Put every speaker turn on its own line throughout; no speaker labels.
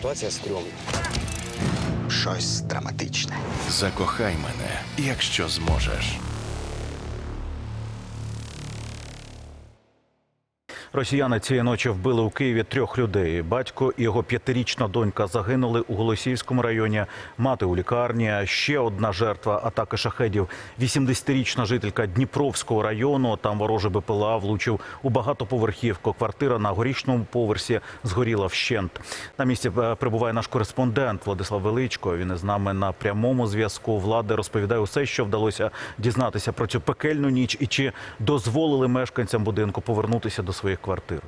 ситуація стрьомна.
Щось драматичне.
Закохай мене, якщо зможеш.
Росіяни цієї ночі вбили у Києві трьох людей. Батько і його п'ятирічна донька загинули у Голосіївському районі. Мати у лікарні. Ще одна жертва атаки шахедів. 80-річна жителька Дніпровського району. Там ворожий БПЛА влучив у багатоповерхівку. Квартира на горішньому поверсі згоріла вщент. На місці е, прибуває наш кореспондент Владислав Величко. Він із нами на прямому зв'язку. Влади розповідає усе, що вдалося дізнатися про цю пекельну ніч і чи дозволили мешканцям будинку повернутися до своїх квартир.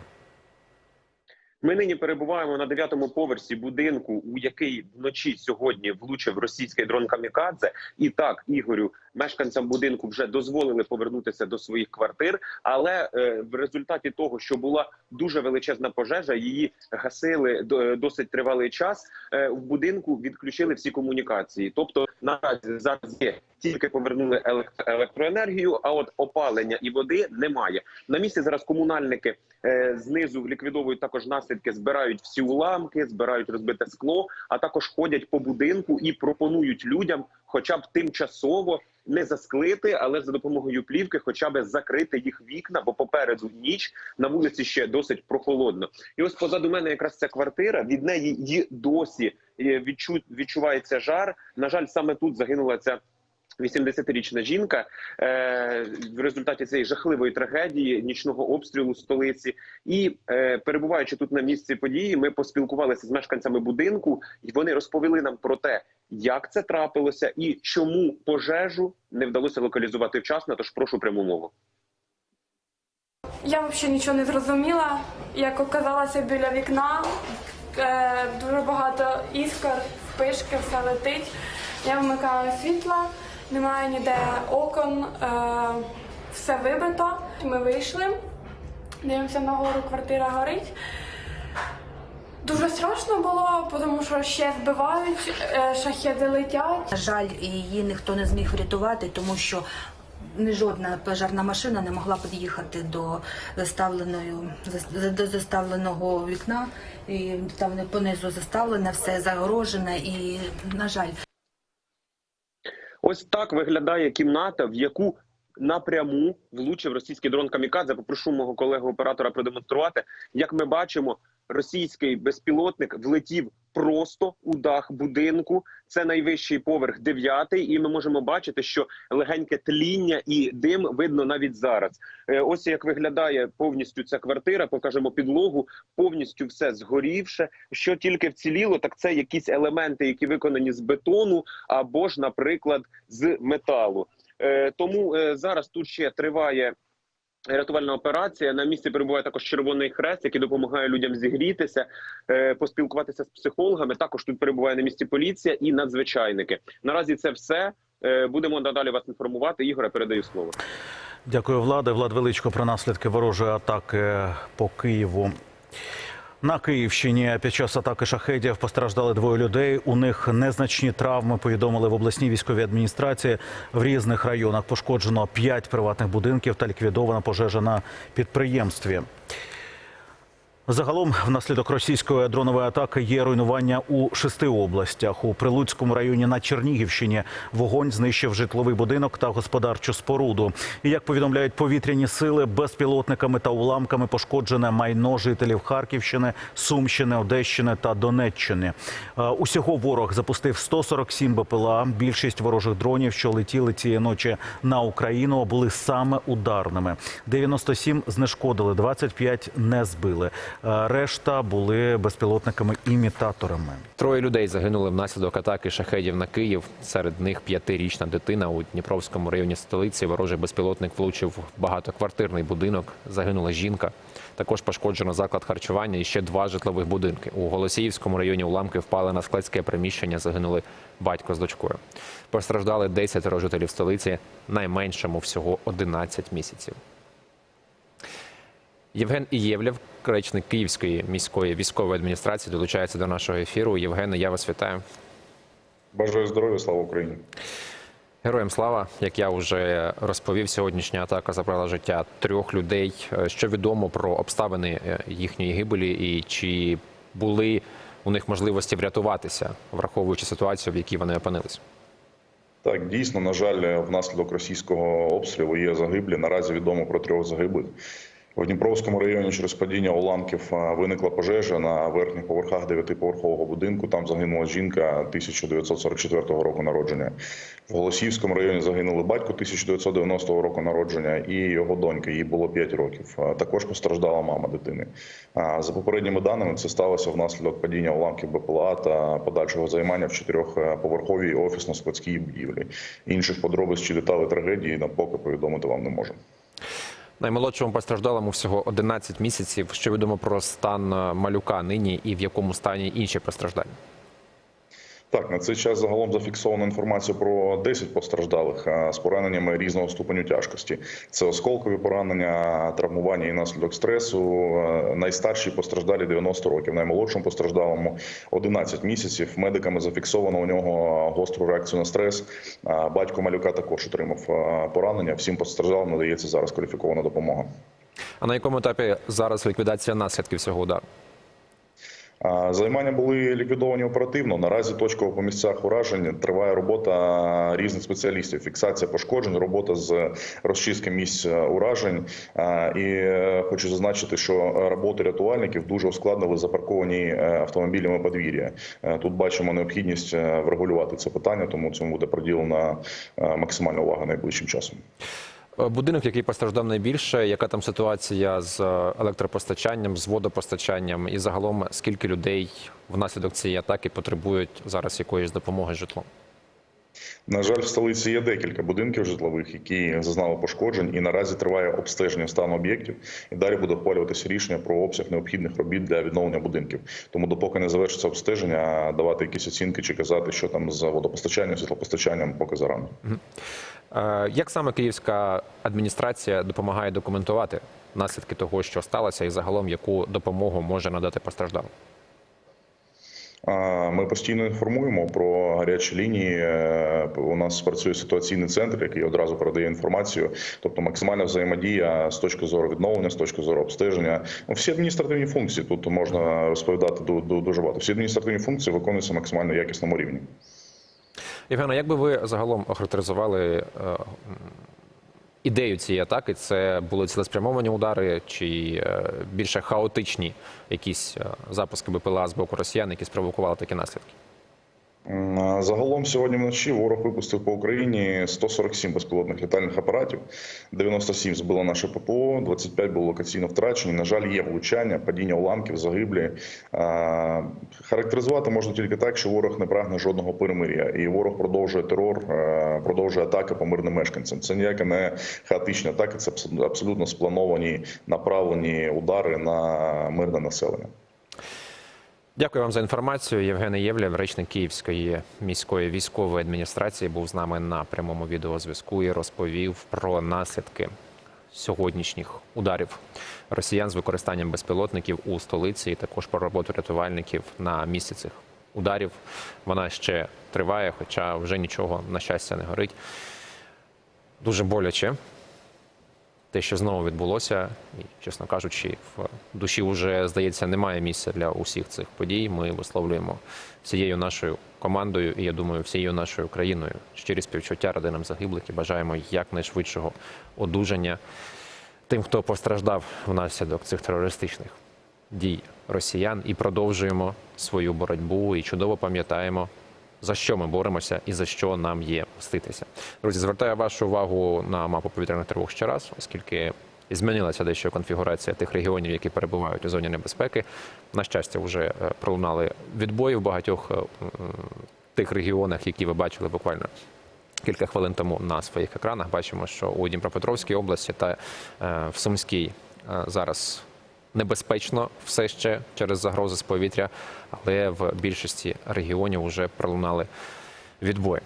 Ми нині перебуваємо на дев'ятому поверсі будинку, у який вночі сьогодні влучив російський дрон Камікадзе. І так, Ігорю, мешканцям будинку вже дозволили повернутися до своїх квартир. Але е, в результаті того, що була дуже величезна пожежа, її гасили до- досить тривалий час. Е, в будинку відключили всі комунікації. Тобто наразі зараз є тільки повернули елект- електроенергію, а от опалення і води немає. На місці зараз комунальники е, знизу ліквідовують також наслідки, збирають всі уламки, збирають розбите скло, а також ходять по будинку і пропонують людям, хоча б тимчасово не засклити, але за допомогою плівки, хоча б закрити їх вікна, бо попереду ніч на вулиці ще досить прохолодно. І ось позаду мене якраз ця квартира. Від неї й досі е, відчу, відчувається жар. На жаль, саме тут загинула ця 80-річна жінка е, в результаті цієї жахливої трагедії нічного обстрілу столиці. І е, перебуваючи тут на місці події, ми поспілкувалися з мешканцями будинку, і вони розповіли нам про те, як це трапилося і чому пожежу не вдалося локалізувати вчасно. Тож прошу пряму мову.
Я взагалі нічого не зрозуміла. Як оказалася біля вікна, е, дуже багато іскор, спишки, все летить. Я вмикаю світла, немає ніде окон, е, все вибито. Ми вийшли, дивимося нагору, квартира горить. Дуже страшно було, тому що ще збивають, е, шахеди летять.
На жаль, її ніхто не зміг врятувати, тому що ні жодна пожежна машина не могла під'їхати до заставленої до заставленого вікна. І там не понизу заставлене, все загорожене і, на жаль,
Ось так виглядає кімната, в яку напряму влучив російський дрон Камікадзе. Попрошу мого колегу оператора продемонструвати. Як ми бачимо, російський безпілотник влетів просто у дах будинку. Це найвищий поверх дев'ятий, і ми можемо бачити, що легеньке тління і дим видно навіть зараз. Е, Ось як виглядає повністю ця квартира. Покажемо підлогу, повністю все згорівше. Що тільки вціліло, так це якісь елементи, які виконані з бетону або ж, наприклад, з металу. Е, Тому е, зараз тут ще триває. Рятувальна операція на місці перебуває також Червоний Хрест, який допомагає людям зігрітися, е, поспілкуватися з психологами. Також тут перебуває на місці поліція і надзвичайники. Наразі це все. Е, Будемо надалі вас інформувати. Ігоре, передаю слово.
Дякую, влади. Влад Величко про наслідки ворожої атаки по Києву. На Київщині під час атаки шахедів постраждали двоє людей. У них незначні травми. Повідомили в обласній військовій адміністрації. В різних районах пошкоджено п'ять приватних будинків та ліквідована пожежа на підприємстві. Загалом, внаслідок російської дронової атаки є руйнування у шести областях. У Прилуцькому районі на Чернігівщині вогонь знищив житловий будинок та господарчу споруду. І як повідомляють повітряні сили, безпілотниками та уламками пошкоджене майно жителів Харківщини, Сумщини, Одещини та Донеччини. Е, Усього ворог запустив 147 БПЛА. Більшість ворожих дронів, що летіли цієї ночі на Україну, були саме ударними. 97 знешкодили, 25 не збили. Е, Решта були безпілотниками-імітаторами.
Троє людей загинули внаслідок атаки шахедів на Київ. Серед них п'ятирічна дитина у Дніпровському районі столиці. Ворожий безпілотник влучив в багатоквартирний будинок. Загинула жінка. Також пошкоджено заклад харчування і ще два житлових будинки. У Голосіївському районі уламки впали на складське приміщення. Загинули батько з дочкою. Постраждали 10 жителів столиці, найменшому всього 11 місяців. Євген Ієвлєв, речник Київської міської військової адміністрації, долучається до нашого ефіру. Євгене, я вас вітаю.
Бажаю здоров'я, слава Україні.
Героям слава, як я вже розповів, сьогоднішня атака забрала життя трьох людей. Що відомо про обставини е, їхньої гибелі, і чи були у них можливості врятуватися, враховуючи ситуацію, в якій вони опинились.
Так, дійсно, на жаль, внаслідок російського обстрілу є загиблі. Наразі відомо про трьох загиблих. В Дніпровському районі через падіння уламків виникла пожежа на верхніх поверхах дев'ятиповерхового будинку. Там загинула жінка 1944 року народження. В Голосіївському районі загинули батько 1990 року народження і його донька. Їй було 5 років. Також постраждала мама дитини. За попередніми даними, це сталося внаслідок падіння уламків БПЛА та подальшого займання в чотирьохповерховій офісно-складській будівлі. Інших подробиць чи деталей трагедії на поки повідомити вам не можу.
Наймолодшому постраждалому всього 11 місяців. Що відомо про стан е, малюка нині і в якому стані інші постраждання?
Так, на цей час загалом зафіксовано інформацію про 10 постраждалих з пораненнями різного ступеню тяжкості. Це осколкові поранення, травмування і наслідок стресу. Найстарші постраждалі 90 років, наймолодшому постраждалому 11 місяців. Медиками зафіксовано у нього гостру реакцію на стрес. Батько малюка також отримав поранення. Всім постраждалим надається зараз кваліфікована допомога.
А на якому етапі зараз ліквідація наслідків цього удару?
Займання були ліквідовані оперативно. Наразі точково по місцях уражень триває робота різних спеціалістів. Фіксація пошкоджень, робота з розчистки місць уражень. І е, хочу зазначити, що роботи рятувальників дуже ускладнили запарковані е, автомобілями подвір'я. Е, Тут бачимо необхідність е, врегулювати це питання, тому цьому буде приділена е, максимальна увага найближчим часом.
Е, Будинок, який постраждав найбільше, яка там ситуація з е, електропостачанням, з водопостачанням, і загалом скільки людей внаслідок цієї атаки потребують зараз якоїсь допомоги житлом?
На жаль, в столиці є декілька будинків житлових, які зазнали пошкоджень, і наразі триває обстеження стану об'єктів. І далі буде ухвалюватися рішення про обсяг необхідних робіт для відновлення будинків. Тому, допоки не завершиться обстеження, давати якісь оцінки чи казати, що там з водопостачанням, світлопостачанням, поки зарано.
Як саме київська адміністрація допомагає документувати наслідки того, що сталося, і загалом яку допомогу може надати постраждалим?
Ми постійно інформуємо про гарячі лінії. Е, У нас працює ситуаційний центр, який одразу передає інформацію. Тобто максимальна взаємодія з точки зору відновлення, з точки зору обстеження. Ну, всі адміністративні функції тут можна розповідати ду- ду- дуже багато. Всі адміністративні функції виконуються максимально якісному рівні.
Євгена, як би ви загалом охарактеризували е, ідею цієї атаки? Це були цілеспрямовані удари чи е, більше хаотичні якісь е, запуски БПЛА з боку росіян, які спровокували такі наслідки?
Загалом сьогодні вночі ворог випустив по Україні 147 безпілотних літальних апаратів, 97 збило наше ППО, 25 було локаційно втрачені. На жаль, є влучання, падіння уламків, загиблі. Характеризувати можна тільки так, що ворог не прагне жодного перемир'я, і ворог продовжує терор, продовжує атаки по мирним мешканцям. Це ніяка не хаотичні атаки, це абсолютно сплановані, направлені удари на мирне населення.
Дякую вам за інформацію. Євген Євлєв, речник Київської міської військової адміністрації, був з нами на прямому відеозв'язку і розповів про наслідки сьогоднішніх ударів росіян з використанням безпілотників у столиці, і також про роботу рятувальників на місці цих ударів. Вона ще триває, хоча вже нічого на щастя не горить. Дуже боляче те, що знову відбулося, і, чесно кажучи, в душі вже здається немає місця для усіх цих подій. Ми висловлюємо всією нашою командою, і я думаю, всією нашою країною щирі співчуття родинам загиблих і бажаємо якнайшвидшого одужання тим, хто постраждав внаслідок цих терористичних дій росіян, і продовжуємо свою боротьбу і чудово пам'ятаємо. За що ми боремося і за що нам є мститися, друзі? Звертаю вашу увагу на мапу повітряних тривог ще раз, оскільки змінилася дещо конфігурація тих регіонів, які перебувають у зоні небезпеки. На щастя, вже е, пролунали відбої в багатьох е, тих регіонах, які ви бачили буквально. Кілька хвилин тому на своїх екранах бачимо, що у Дніпропетровській області та е, в Сумській зараз небезпечно все ще через загрози з повітря, але в більшості регіонів вже пролунали відбої.